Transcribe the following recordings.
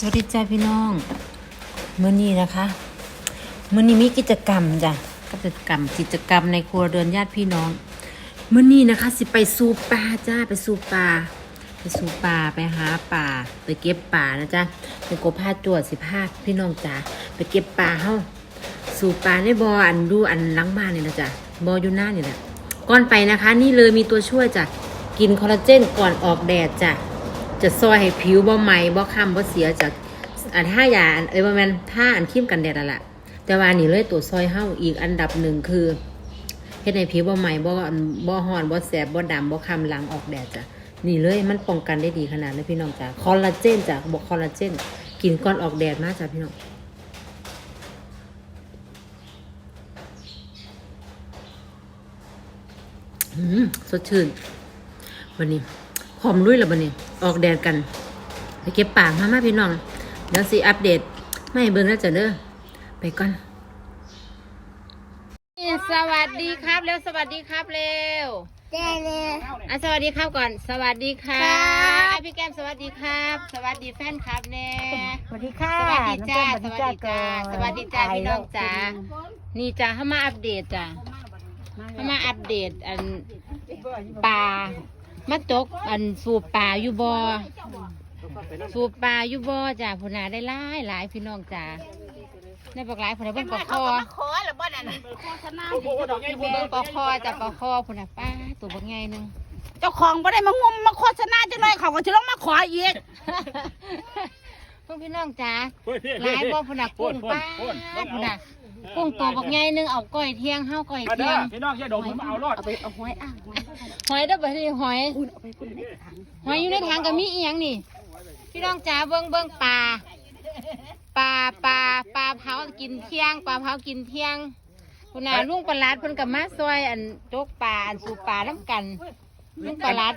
สวัสดีจ้าพี่น้องมื้อนี้นะคะมื้อนี้มีกิจกรรมจ้ะกิจกรรมกิจกรรมในครัวเรือนญาติพี่น้องมื้อนี้นะคะ สิไปสู่ป่าจ้าไปสู่ป่าไปสู่ป่าไปหาป่า ไปเก็บป่านะจ๊ะไปกบผ้าจวดสิพาพี่น้องจ้าไปเก็บป่าเฮาสู่ป่าในบ่ออันดูอันหลังบ้านนี่นะจ๊ะบ่ออยู่หน้านี่แหละก่อนไปนะคะ นี่เลยมีตัวช่วยจ้ะกินคอลลาเจนก่อนออกแดดจ้ะ จะซอยให้ผิวบ่ไหมบ่ค้ำบ่เสียจากอันถ้ายาอันเอ้ยบ่แม่นถ้าอันครีมกันแดดอะล่ะแต่ว่านี่เลยตัวซอยเฮาอีกอันดับหนึ่งคือเฮ็ดให้ผิวบ่ไหมบ่บ่ฮ้อนบ่แสบบ่ดำบ่ค้ำหลังออกแดดจ้ะนี่เลยมันป้องกันได้ดีขนาดเลยพี่น้องจ้ะคอลลาเจนจ้ะบอกคอลลาเจนกินก่อนออกแดดมากจ้ะพี่น้องอืมสดชื่นวันนี้พร้อมลุยแล้ววันนี้ ออกแดดกันไปเก็บปากมามาพี่น้องเดี๋ยวสิอัปเดตไม่ให้เบิ่งแล้วจ้ะเด้อไปก่อนสวัสดีครับเร็วสวัสดีครับเร็วเจเลยอะสวัสดีครับก่อน สวัสดีครับครับอะพี่แก้มสวัสดีครับ สวัสดีแฟนครับแน่สวัสดีค่ะสวัสดีจ้าน้สองวัสแก้ดีมจ้าสวัสดีจ้าพี่น้องจ้านี่จ้าเข้ามาอัปเดตจ้าเข้ามาอัปเดตอันปลา มาตกอันสูบปลาอยู่บ่อสูบปลาอยู่บ่อจ้าพุนาได้หลายหลายพี่น้องจ้าได้บอกหลายพุนาเบิ่งปลาคอขอหรือบ่นั่นเบิ่งปลาคอจ้าปลาคอพุนาป้าตัวบักใหญ่หนึงเจ้าของบ่ได้มางมมาโฆษณาจังเลยเขาก็จะต้องมาขออีกเพิ่งพี่น้องจ้าเฮ้ยพี่หลายบ่พุนากุ้งป้าพุนา กุ้งตัวบักใหญ่หนึงเอาก้อยเที่ยงเฮาก้อยมาเที่เด้ยงพี่น้องอย่าดมผมเอารอดเอาไปเอาหอยอะหอยเด้อบัดนี้หอยหอยอยู่ในถังก็มีอีหยังนี่ พี่น้องจ๋าเบิ่งเบิ่งปลาปลาปลาปลาเผากินเที่ยงปลาเผากินเที่ยงคุณน่ะลุงปลาลัดเพิ่นกับมาซอยอันจกปลาอันสูปลาน้ำกันลุงปลาลัด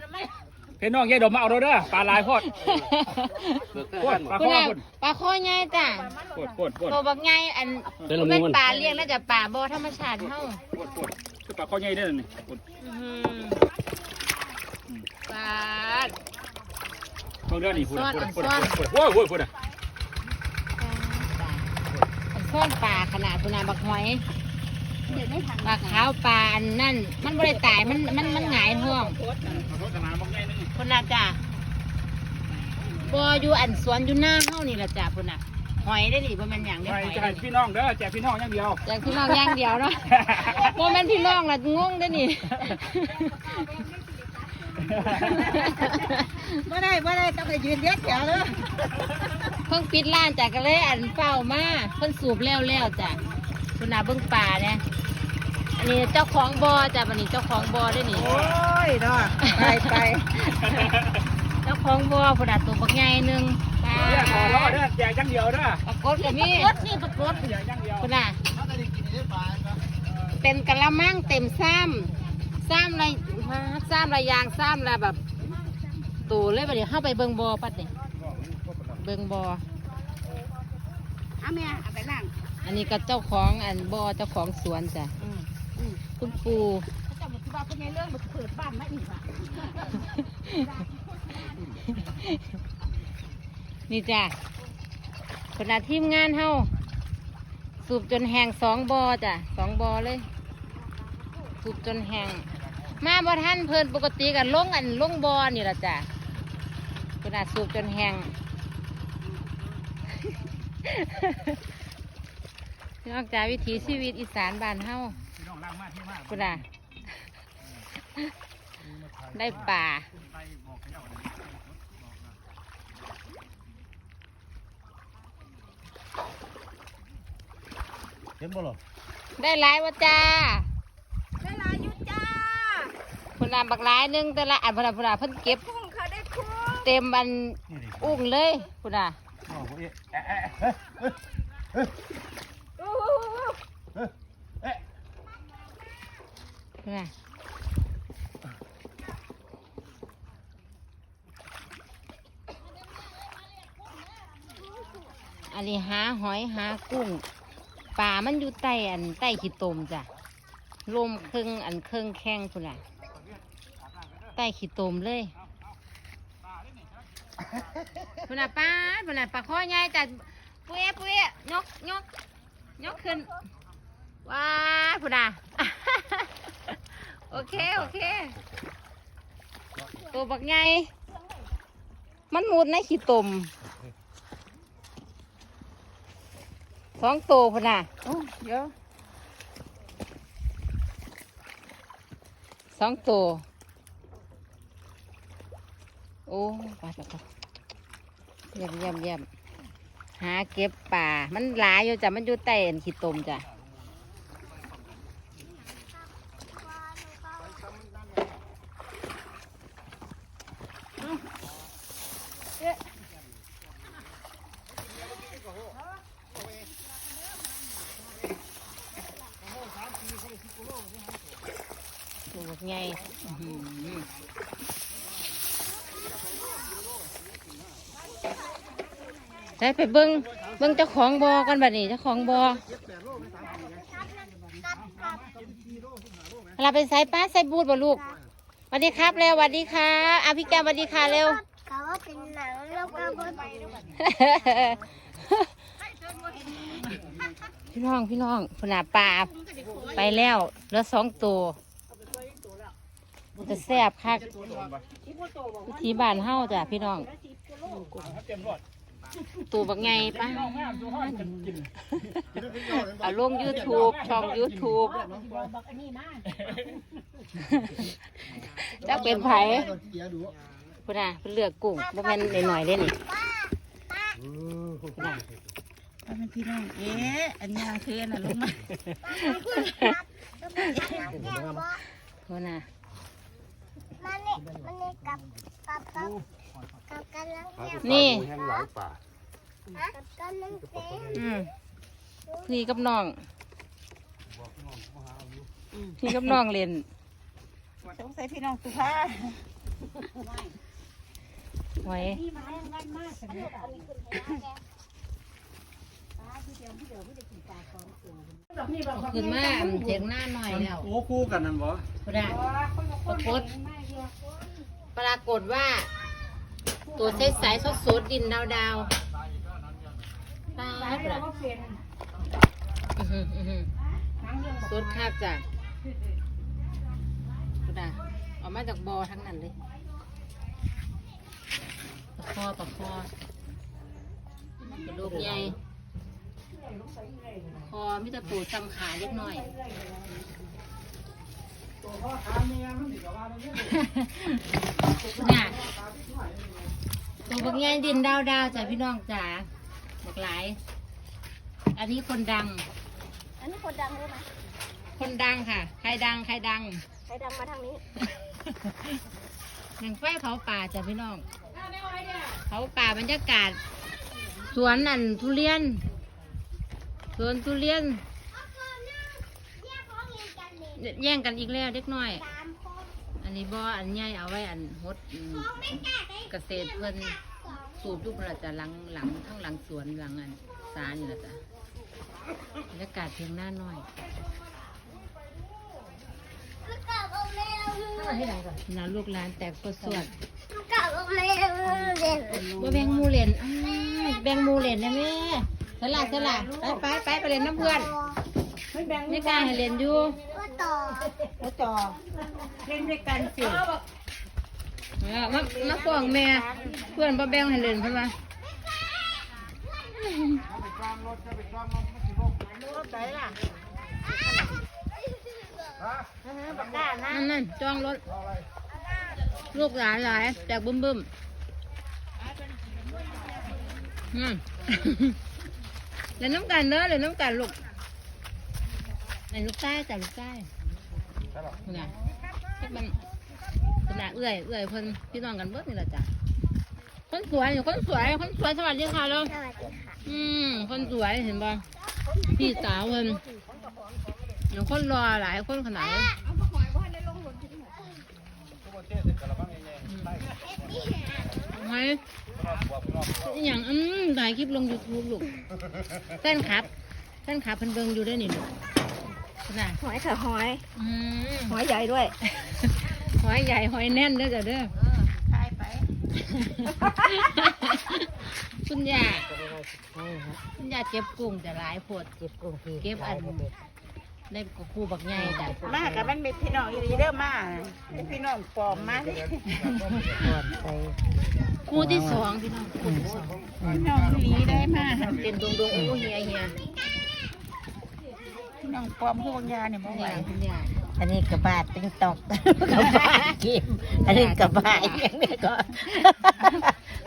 พี่น้องอย่าดมมาเอาเด้อปลาลายโพดโพดปลาคุณข้อน่ะโพดปลาข้อใหญ่จ้ะโพดโพดโพดตัวบักใหญ่อันเป็นปลาเลี้ยงน่าจะปลาบ่อธรรมชาติเฮาโพดโพดคือปลาข้อใหญ่ได้อนี่โพดอื้อหือปลาเบิ่งเด้อนี่พูดซ่อนพูดอะพูดซ่อนพูดโว้ยโว้ยพูดอะอันซ่อนปลาขนาดคุณน่ะบักหอยเดี๋ยวในถัง ปลาขาวปลาอันนั่น มันไม่ได้ตายมันมันมันหงายท้องขอโทษขนาดบอกใหญ่นึงคนน่ะจ้ะบออยู่อันสวนอยู่หน้าเฮานี่แหละจ้ะคนน่ะหอยได้ดิบ่แม่นอย่างเดียวใช่หอยใช่ได้ดิพี่น้องเด้อแจกพี่น้องอย่างเดียวแต่พี่น้องอย่างเดียวเนาะบ่แม่นพี่น้องล่ะงงได้อนี่บ่ได้บ่ได้ต้องไปยืนเรียกแถวเลยเพิ่งปิดร้านจ้ะก็เลยอันเฝ้ามาเพิ่นสูบแล้วแล้วจ้ะคุณน่ะเบิ่งป่าเนี่ย อันนี้เจ้าของบ่อจ้ะบัดนี้เจ้าของบ่อได้อนี่ โอ้ยเนาะไปไปเจ้าของบ่อพุ่นน่ะตัวบักใหญ่หนึงปลาเนี่ยขอรอดเด้อแจกอย่างเดียวเด้อปรากฏก็มีรถนี่ประกดแจกอย่างเดียวคุณน่ะเป็นกะละมังเต็มซ้ำซ้ำอะไรซ้ำระยางซ้ำระแบบตูเลยไปเดี๋ยวเข้าไปเบิงบอปัดเนี่ยเบิงบอเอาแม่เอาไปนั่งอันนี้ก็เจ้าของอันบอเจ้าของสวนจ้ะ คุณปูเขาจะมาที่ว่าเป็นไงเรื่องมันเปิดบ้านมาอีกอะนี่จ้ะคนอาทีมงานเฮาสูบจนแห้งสองบอจ้ะสองบอเลย สูบจนแห้งมาบ่ท่านเพิ่นปกติกันลงอันลงบอนี่ละจ้ะคนอาสูบจนแห้งนอกจากวิถีชีวิตอีสานบ้านเฮาพี่น้อง ล่างมากที่มากคุณอาได้ป่าเห็นบ่หรอได้หลายวะจ้าเวลาอยู่จ้าคุณอาบักหลายหนึงแต่ละอันพนนาพนนาเพิ่นเก็บพุ่งเขาได้คุ้มเต็มอันนี่ดิอุ้งเลยคุณอาน้องกูเอ๊ะเอ๊ะเอ๊ะเอ๊ะ อู้ เอ๊ะเอ๊ะ คุณอาอันนี้หาหอยหากุ้งป่ามันอยู่ใต้อันใต้ขี้ตมจ้ะลมเครื่องอันเครื่องแข้งคุณอะใต้ขี้ตมเลยพุ่นน่ะป้าพุ่นน่ะปลาข้อใหญ่จัดปุ้ยปุ้ยยกยกยกขึ้นว้าพุ่นน่ะ โอเค โอเคตัวบักใหญ่มันมุดในขี้ตมสองตัวพุ่นน่ะโอ้เดี๋ยวสองตัวโอ้ไปไปไปเยี่ยมเยี่ยมเยี่ยมหาเก็บป่า มันหลายอยู่จ้ะ มันอยู่ใต้อันขี้ตมจ้ะ บักใหญ่อื้อหือได้ไปเบิ้งเบิ้งเจ้าของบอกันบัดนี้เจ้าของบอเราไปใส่ป้าใส่บูดบ่ลูกสวัสดีครับเร็วสวัสดีครับอาพี่แก้มสวัสดีค่ะเร็วกะว่าเป็นหนังแล้วก็บนพี่น้องพี่น้องผนาปลาไปแล้วเหลือสองตัว จะแซ่บคักวิธีบ้านเฮาจ้ะพี่น้องตัวบักไงป้าเอาลง YouTube ช่อง YouTube จักเป็นไผพุ่นน่ะเพิ่นเลือกกุ้งบ่แม่นหน่อยๆเด้นี่พุ่นน่ะเป็นพี่น้องเอ๊ะอันนี้นางเทนน่ะลงมาพุ่นน่ะ มันนี่มันนี่กับกับกับกับกันลังเต็มนี่ แห้งหลายป่ากับกันลังเต็มอืมพี่กับน้องพี่กับน้องเล่นสงสัยพี่น้องสุภาไว้ ขึ้นมาเถียงหน้าหน่อยแล้วโอ้คู่กันนั่นบ่ปรากปรากฏปรากฏว่า ตัวใสๆสดๆดินดาวดาวๆตายปรากอื้อหืออื้อหือสดคักจ้ะปรากออกมาจากบอทั้งนั้นเลยปลาคอปลาคอกระดูกใหญ่ คอมิตรปูดจำขาเล็กน้อยน่ะตัวบักใหญ่ดินดาวดาวๆจ้ะพี่น้องจ๋าบักหลาย อันนี้คนดัง อันนี้คนดังรู้ไหมคนดังค่ะ ใครดัง ใครดัง ใครดังมาทางนี้หนังไฟเผาป่าจ้ะพี่น้องเผาป่าบรรยากาศ สวนอันทุเรียน สวนทุเรียน แย่งกันอีกแล้วเด็กน้อย อันนี้บ่ออันใหญ่เอาไว้อันหดอืมเกษตรเพิ่นสูบลูกเราจะหลังหลังทั้งหลังสวนหลังอันสานี่แหละจ้ะบรรยากาศเพียงหน้าน้อยลูกกลับเอาเร็วนาลูกหลานแตกสวดสวดลูกกลับเอาเร็วเร็วบ่แบ่งหมูเล่นอ้ายแบ่งหมูเล่นนะแม่ สละสละไปไปไปไปเล่นน้ำเพื่อนไม่กล้าให้เล่นอยู่ก็ต่อแล้วต่อเล่นด้วยกันสิเออมามาฟ้องแม่เพื่อนบ่แบ่งให้เล่นเพิ่นว่านั่นนั่นจองรถ ลูกหลานหลายแจกบึ้มบึ้มอืม เล่นน้ำกันเด้อเล่นน้ำกันลูกไอ้ลูกใต้จ้ะลูกใต้นี่พวกมันขนาดเอื้อยเอื้อยเพิ่นพี่น้องกันเบิดนี่แหละจ้ะคนสวยคนสวยคนสวยสวัสดีค่ะลูกสวัสดีค่ะอืมคนสวยเห็นบ่พี่สาวเพิ่นอย่างคนรอหลายคนขนาดนี้ไงอหย่างอืมถ่ายคลิปลง YouTube ลูกแฟนครับแฟนครับเพิ่นเบิ่งอยู่ได้อนี่ลูกน่ะหอยค่ะหอย อืมหอยใหญ่ด้วย หอยใหญ่หอยแน่นเด้อจ้ะเด้อทายไปคุณย่าคุณย่าเก็บกุ้งจะหลายโพดเก็บกุ้งพี่เก็บอัน ได้กับคู่บักใหญ่จ้ะมากับมันเป็นพี่น้องอีหลีเด้อมาเป็นพี่น้องปลอมมาเด้อคู่ที่สองพี่น้องคู่ที่สองพี่น้องอีหลีได้มาเต้นดงดงๆโอ้เฮียเฮียพี่น้องปลอมพวกยาเนี่ยบ่ไหวเนี่ยคุณย่าอันนี้กระบาดติ๊งตอกกระบาดกิมอันนี้กระบาดอย่างนี้ก็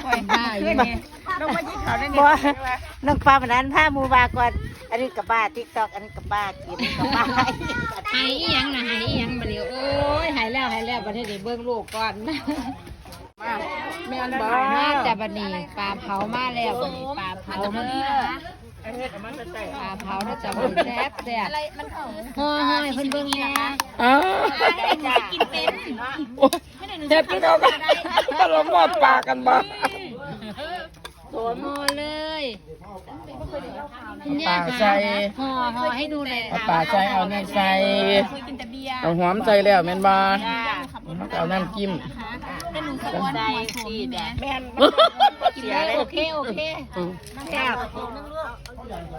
บ้าอ ยู่ต้องมายิงเขาได้บ่เนี่ยน้องฟ้ามันนั้นผ้ามูบาก่อน อันนี้กับบ้าติ๊กตอกอันนี้กับบ้ากินกับบ้าหายอีหยังนะหายอีหยังบัดนี้โอ้ยหายแล้วหายแล้วบัดนี้เดี๋ยวเบิ่งลูกก่อนแม่นบ่มาจ้ะบัดนี้ปลาเผามาแล้วบัดนี้ปลาเผาเด้อเฮ็ดมันจะใส่ปลาเผาเด้อจ้ะบัดนี้แซ่บแซ่บอะไรมันเผาฮ้อยๆเพิ่นเบิ่งแหน่กินเป็นเฮ็ดพี่น้องกันลงมอดปลากันบ้าโหห่อเลยคุณปย่าลาค่ะใส่ห่อห่อให้ดูเลยเอาปลาใส่เอานี่ใส่เอาหอมใส่แล้วแม่นบ่เขาก็เอาน้ำจิ้มใส่สีแดงแม่นกินเลยโอเคโอเคแซ่บ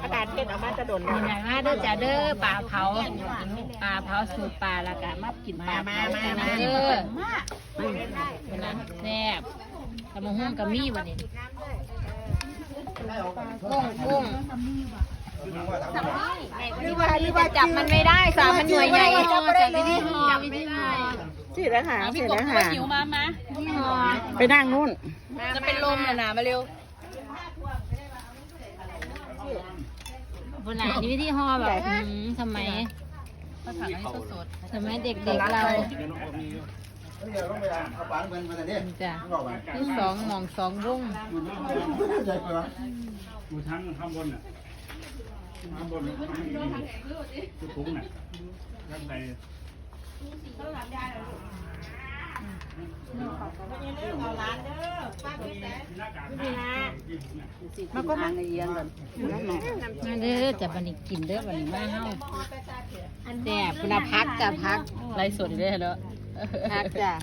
อาการเผ็ดออกมาจะโดนนี่นะมาเด้อจ้ะเด้อปลาเผาปลาเผาสูตรปลาแล้วก็มากินปลาเผากันนะเด้อเป็นนะแซ่บกำมะฮุ่งกับมี่วันนี้ กุ้งกุ้งหรือว่าหรือว่าจับมันไม่ได้สามันหน่วยใหญ่จับไม่ได้เลยจับไม่ได้สิแล้วหาสิแล้วหาที่หอไปนั่งนู่น จะเป็นลมเลยนะมาเร็วบนไหนนี่วิธีห่อแบบอืมทำไมทำไมเด็กๆเรา จ้ะที่สองหมองสองวงอยู่ทั้งข้างบนน่ะข้างบนคือถุงน่ะข้างในมันก็นั่งเอียงกันมาเด้อจะบันนี้กินเด้อบันนี้มาเฮาแต่คุณพักจะพักไรสดได้แล้ว พักจ้ะ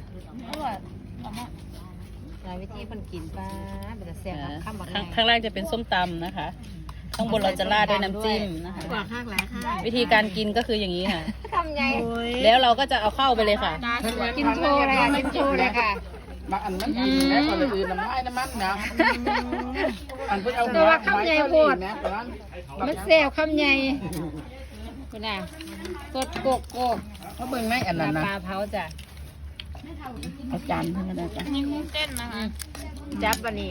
หลายวิธีคนกินป้าเป็นแต่แซ่บข้ามบักข้างข้างล่างจะเป็นส้มตำนะคะ ข้างบนเราจะราดด้วยน้ำจิ้มนะคะกว่าข้างหลายข้างวิธีการกินก็คืออย่างนี้ค่ะคำใหญ่แล้วเราก็จะเอาเข้าไปเลยค่ะ กินโชว์เลยค่ะกินโชว์เลยค่ะมาอันนั้นกินแม่คนอื่นน้ำลายน้ำมันนะอันเพิ่นเอาแต่ว่าคำใหญ่โพดแม่ตอนนั้นมันแซ่บคำใหญ่ คุณน่ะสดโกกโกกเขาเบิ่งไหมอันปนั้ลานนะปลาเผาจ้ะเอาจานเพิ่นก็ได้จ้ะจับวันนี้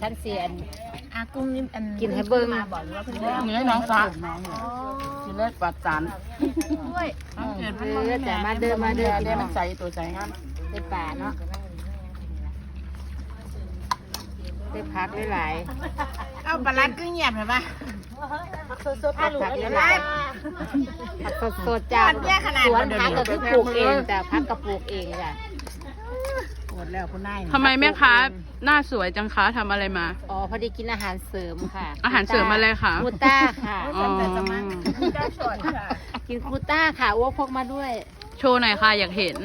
ท่านเสียนอากุ้งนี่อันกินให้เบิ้งนี่ให้น้องฟ้ากินเล็กปลาจานเด้อจ้ะมาเด้อมาเด้อเดี๋ยวมันใส่ตัวใส่งามได้ปลาเนาะ ได้พักได้หลายเอาปลาลัดก็เงียบเห็นปะผักผักได้หลายผักสดๆจ้ะมันแย่ขนาดสวนผักก็คือปลูกเองจ้ะพักก็ปลูกเองจ้ะหมดแล้วคุณนายทำไมแม่ค้าหน้าสวยจังคะทำอะไรมา อ๋อพอดีกินอาหารเสริมค่ะ อาหารเสริมอะไรคะกูต้าค่ะอ๋อเจ้าสดค่ะกินกูต้าค่ะอ้วกพกมาด้วย โชว์หน่อยค่ะอยากเห็น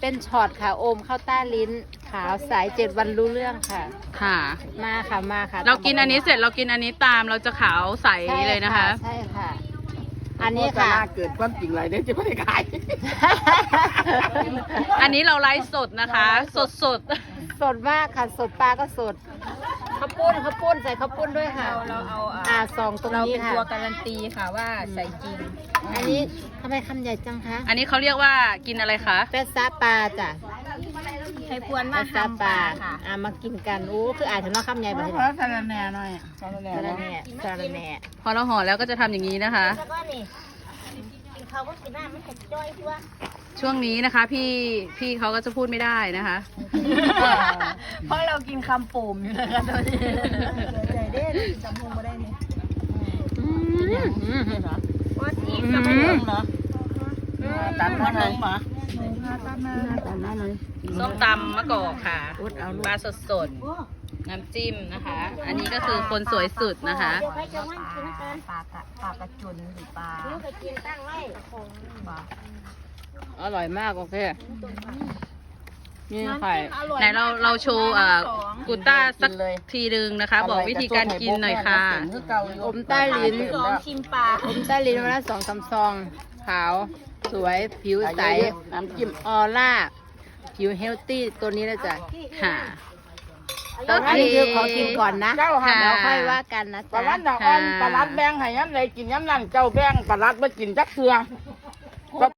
เป็นช็อตค่ะ โอมเข้าใต้ลิ้น ขาวสายเจ็ดวันรู้เรื่องค่ะ ค่ะ มาค่ะมาค่ะเรากินอันนี้เสร็จเรากินอันนี้ตามเราจะขาวใสใช่เลยนะคะ ใช่ค่ะ อันนี้ค่ะเกิดความจริงไรเด้จะไม่ได้ขายอันนี้เราไลฟ์สดนะคะ สดสด สดมากค่ะ สดปลาก็สด ข้าวปุ้นข้าวปุ้นใส่ข้าวปุ้นด้วยค่ะ เราเอาอ่าซองตรงนี้ค่ะ ตัวการันตีค่ะว่าใส่จริง อันนี้ทำไมคำใหญ่จังคะๆอันนี้เขาเรียกว่ากินอะไรคะแป๊ะซาปลาจ้ะให้พวนแป๊มาะซาปลาอ่ามากินกันอู้คืออาจจะน้องคำใหญ่เพมาราะทีว่าสารแหน่หน่อยสารแหน่สารแหน่พอเราห่อแล้วก็จะทำอย่างนี้นะคะ แล้วก็นี่กิน เขาก็กินหน้ามันจะจ้อยทั่วช่วงนี้นะคะ พี่พี่เขาก็จะพูดไม่ได้นะคะ เพราะเรากินคำปุ่มอยู่นะคะตอนนี้ใจเด้จำพงมาได้นี่ว่าทีกำปุ่มเหรอตัดมาหนึ่งหมาส้มตำมะกอกค่ะปลาสดสดๆ น้ำจิ้มนะคะ อันนี้ก็คือคนสวยสุดนะคะ ปลากระปลากระจุนหรือปลาลูกกินตั้งไว้อร่อยมากโอเค นี่ไข่ไหนเราเราโชว์อ่ากูต้าสักทีหนึ่งนะคะ บอกวิธีการกินหน่อยค่ะอมใต้ลิ้นชิมปลาอมใต้ลิ้นวันละสองสามซอง ขาว สวยผิวใสน้ำจิ้มออร่าผิวเฮลตี้ตัวนี้นะจ๊ะค่ะ ตอนนี้คือขอกินก่อนนะเจ้าค่ะ แล้วค่อยว่ากันนะปลาจ๊ะลัดดอกอ่อนปลาลัดแบงให้ย้ำใดกินย้ำนั่นเจ้าแบงปลาลัดไม่กินจักเทือค